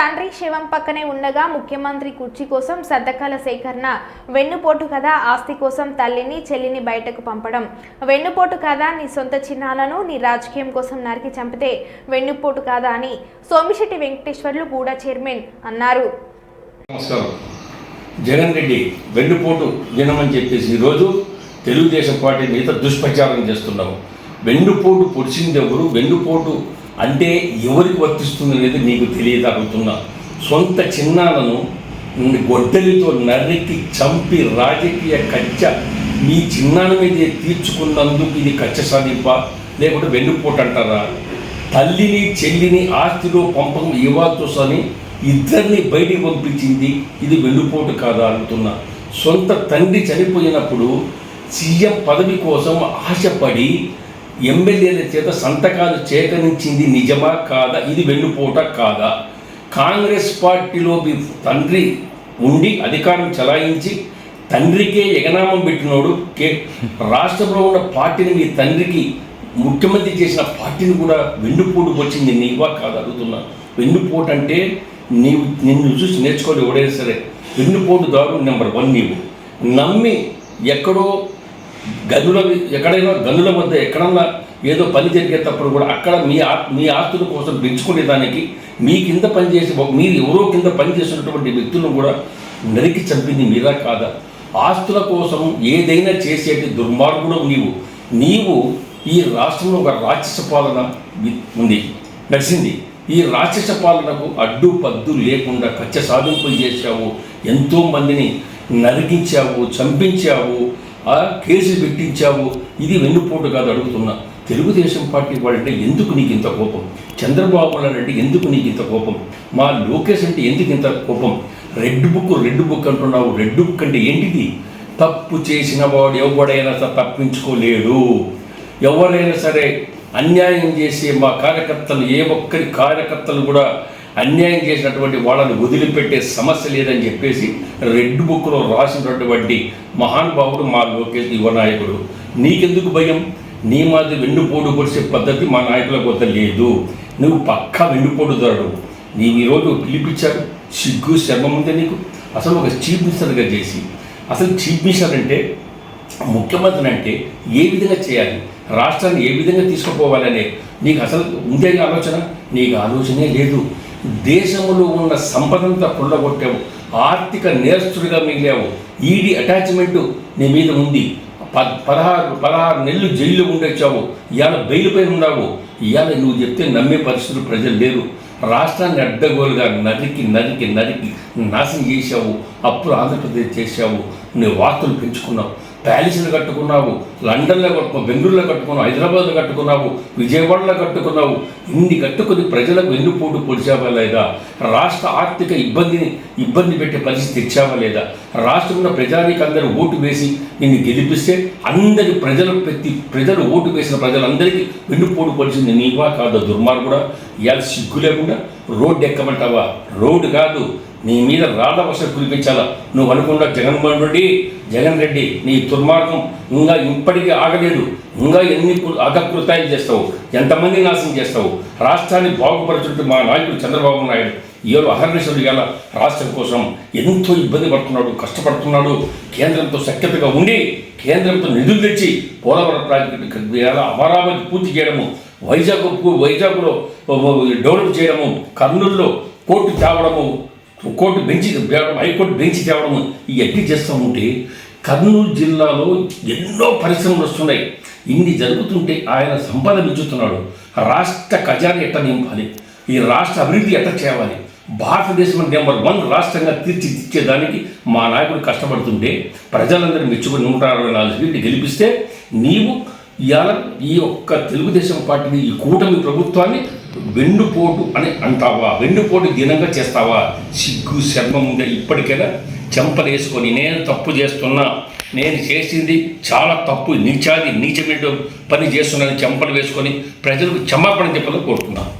తండ్రి శవం పక్కనే ఉండగా ముఖ్యమంత్రి కుర్చీ కోసం సంతకాల సేకరణ వెన్నుపోటు కదా ఆస్తి కోసం తల్లిని చెల్లిని బయటకు పంపడం. వెన్నుపోటు కాదా నీ సొంత చిహ్నాలను నీ రాజకీయం కోసం నరికి చంపితే వెన్నుపోటు కాదా అని సోమిశెట్టి వెంకటేశ్వర్లు గూడా చైర్మన్ అన్నారు. జగన్ రెడ్డి వెన్నుపోటు దినమని చెప్పేసి ఈరోజు తెలుగుదేశం పార్టీ మీద దుష్ప్రచారం చేస్తున్నాము. వెన్నుపోటు పొడిచింది ఎవరు? వెన్నుపోటు అంటే ఎవరికి వర్తిస్తుంది అనేది నీకు తెలియదు సొంత చిన్నాలను గొడ్డలితో నరికి చంపి రాజకీయ కచ్చ మీ చిన్నాల మీద తీర్చుకున్నందుకు ఇది కచ్చ సాధింప లేకుంటే వెన్నుపోటు అంటారా తల్లిని చెల్లిని ఆస్తిలో పంపకం ఇవ్వాల్సని ఇద్దరిని బయటికి పంపించింది ఇది వెన్నుపోటు కాదా అంటున్నా. సొంత తండ్రి చనిపోయినప్పుడు సీఎం పదవి కోసం ఆశపడి ఎమ్మెల్యేల చేత సంతకాలు చేకరించింది నిజమా కాదా? ఇది వెన్నుపోట కాదా? కాంగ్రెస్ పార్టీలో మీ తండ్రి ఉండి అధికారం చలాయించి తండ్రికే ఎగనామం పెట్టినోడు కే రాష్ట్రంలో ఉన్న పార్టీని మీ తండ్రికి ముఖ్యమంత్రి చేసిన పార్టీని కూడా వెన్నుపోటు వచ్చింది నీవా కాదు అడుగుతున్నా. వెన్నుపోటు అంటే నీవు నిన్ను చూసి నేర్చుకోవాలి ఎవడైనా సరే. వెన్నుపోటు దారు నెంబర్ వన్ నీవు. నమ్మి ఎక్కడో గనుల ఎక్కడైనా గనుల వద్ద ఎక్కడన్నా ఏదో పని జరిగేటప్పుడు కూడా అక్కడ మీ ఆ మీ ఆస్తుల కోసం పెంచుకునే దానికి మీ కింద పనిచేసి మీరు ఎవరో కింద పనిచేస్తున్నటువంటి వ్యక్తులను కూడా నరికి చంపింది మీరా కాదా? ఆస్తుల కోసం ఏదైనా చేసేటి దుర్మార్గుడు నీవు. నీవు ఈ రాష్ట్రంలో ఒక రాక్షస పాలన ఉంది. నడిచింది ఈ రాక్షస పాలనకు అడ్డు పద్దు లేకుండా కచ్చ సాధింపులు చేశావు. ఎంతోమందిని నరికించావు చంపించావు. ఆ కేసులు పెట్టించావు. ఇది వెన్నుపోటు కాదు అడుగుతున్నా. తెలుగుదేశం పార్టీ వాళ్ళంటే ఎందుకు నీకు ఇంత కోపం? చంద్రబాబు అంటే ఎందుకు నీకు ఇంత కోపం? మా లోకేష్ అంటే ఎందుకు ఇంత కోపం? రెడ్ బుక్ రెడ్ బుక్ అంటున్నావు. రెడ్ బుక్ అంటే ఏంటిది? తప్పు చేసిన వాడు ఎవడైనా సరే తప్పించుకోలేడు. ఎవరైనా సరే అన్యాయం చేసే మా కార్యకర్తలు ఏ ఒక్కరి కార్యకర్తలు కూడా అన్యాయం చేసినటువంటి వాళ్ళని వదిలిపెట్టే సమస్య లేదని చెప్పేసి రెడ్ బుక్లో రాసినటువంటి మహానుభావుడు మా లోకేష్ యువ నాయకుడు నీకెందుకు భయం? నీ మాది వెన్నుపోటు పొడిచే పద్ధతి మా నాయకుల వద్ద లేదు. నువ్వు పక్కా వెన్నుపోటుదారుడు నీవు ఈరోజు పిలిపించారు. సిగ్గు శర్మం ఉంది నీకు. అసలు ఒక చీఫ్ మినిస్టర్గా చేసి అసలు చీఫ్ మినిస్టర్ అంటే ముఖ్యమంత్రి అంటే ఏ విధంగా చేయాలి? రాష్ట్రాన్ని ఏ విధంగా తీసుకుపోవాలనే నీకు అసలు ఉందే ఆలోచన? నీకు ఆలోచనే లేదు. దేశంలో ఉన్న సంపదంతా కొల్లగొట్టావు ఆర్థిక నేరస్తుడిగా మిగిలావు. ఈడీ అటాచ్మెంట్ నీ మీద ఉంది. ప పదహారు పదహారు నెలలు జైల్లో ఉండొచ్చావు. ఇవాళ బెయిల్పై ఉన్నావు. ఇవాళ నువ్వు చెప్తే నమ్మే పరిస్థితులు ప్రజలు లేరు. రాష్ట్రాన్ని అడ్డగోలుగా నరికి నరికి నరికి నాశనం చేశావు. అప్పుడు ఆంధ్రప్రదేశ్ చేశావు. నీ వార్తలు పెంచుకున్నావు ప్యాలెస్లు కట్టుకున్నావు లండన్లో కట్టుకున్నావు బెంగళూరులో కట్టుకున్నావు హైదరాబాద్లో కట్టుకున్నావు విజయవాడలో కట్టుకున్నావు. ఇన్ని కట్టుకుని ప్రజలకు వెన్నుపోటు పొడిచావా లేదా? రాష్ట్ర ఆర్థిక ఇబ్బందిని ఇబ్బంది పెట్టే పరిస్థితి తెచ్చావా లేదా? రాష్ట్రంలో ప్రజానికి అందరూ ఓటు వేసి నిన్ను గెలిపిస్తే అందరి ప్రజలు ప్రతి ప్రజలు ఓటు వేసిన ప్రజలందరికీ వెన్నుపోటు పొడిచింది నీవా కాదు దుర్మార్గుడా? ఇవాళ సిగ్గు లేకుండా రోడ్డు ఎక్కమంటావా? రోడ్డు కాదు నీ మీద రాళ్ళ వర్షం కురిపించాలా? నువ్వు అనుకున్న జగన్మోహన్ రెడ్డి జగన్ రెడ్డి నీ దుర్మార్గం ఇంకా ఇప్పటికీ ఆగలేదు. ఇంకా ఎన్ని అధకృతాయం చేస్తావు? ఎంతమంది నాశనం చేస్తావు? రాష్ట్రాన్ని బాగుపరచుంటే మా నాయకుడు చంద్రబాబు నాయుడు. ఈరోజు అహర్నిశలు గల రాష్ట్రం కోసం ఎంతో ఇబ్బంది పడుతున్నాడు కష్టపడుతున్నాడు. కేంద్రంతో శక్తిగా ఉండి కేంద్రంతో నిధులు తెచ్చి పోలవరం ప్రాజెక్టు అమరావతి పూర్తి చేయడము వైజాగ్ వైజాగ్లో డెవలప్ చేయడము కర్నూలులో కోర్టు తేవడము కోర్టు బెంచి తేవడం హైకోర్టు బెంచి తేవడం ఇవన్నీ చేస్తూ ఉంటే కర్నూలు జిల్లాలో ఎన్నో పరిశ్రమలు వస్తున్నాయి. ఇన్ని జరుగుతుంటే ఆయన సంపద పెంచుతున్నాడు రాష్ట్ర ఖజానా ఎట్ట నింపాలి? ఈ రాష్ట్ర అభివృద్ధి ఎట్ట చేయాలి? భారతదేశం నెంబర్ వన్ రాష్ట్రంగా తీర్చిదిచ్చేదానికి మా నాయకుడు కష్టపడుతుంటే ప్రజలందరూ మెచ్చుకుని నూట అరవై నాలుగు సీట్లు గెలిపిస్తే నీవు ఇవాళ ఈ ఒక్క తెలుగుదేశం పార్టీని ఈ కూటమి ప్రభుత్వాన్ని వెన్నుపోటు అని అంటావా? వెన్నుపోటు దినంగా చేస్తావా? సిగ్గు శర్మం ఉండే ఇప్పటికైనా చెంపలేసుకొని నేను తప్పు చేస్తున్నా నేను చేసింది చాలా తప్పు నీచాది నీచమైన పని చేస్తున్నాను చెంపలు వేసుకొని ప్రజలకు క్షమాపణ చెప్పాలని కోరుతున్నాను.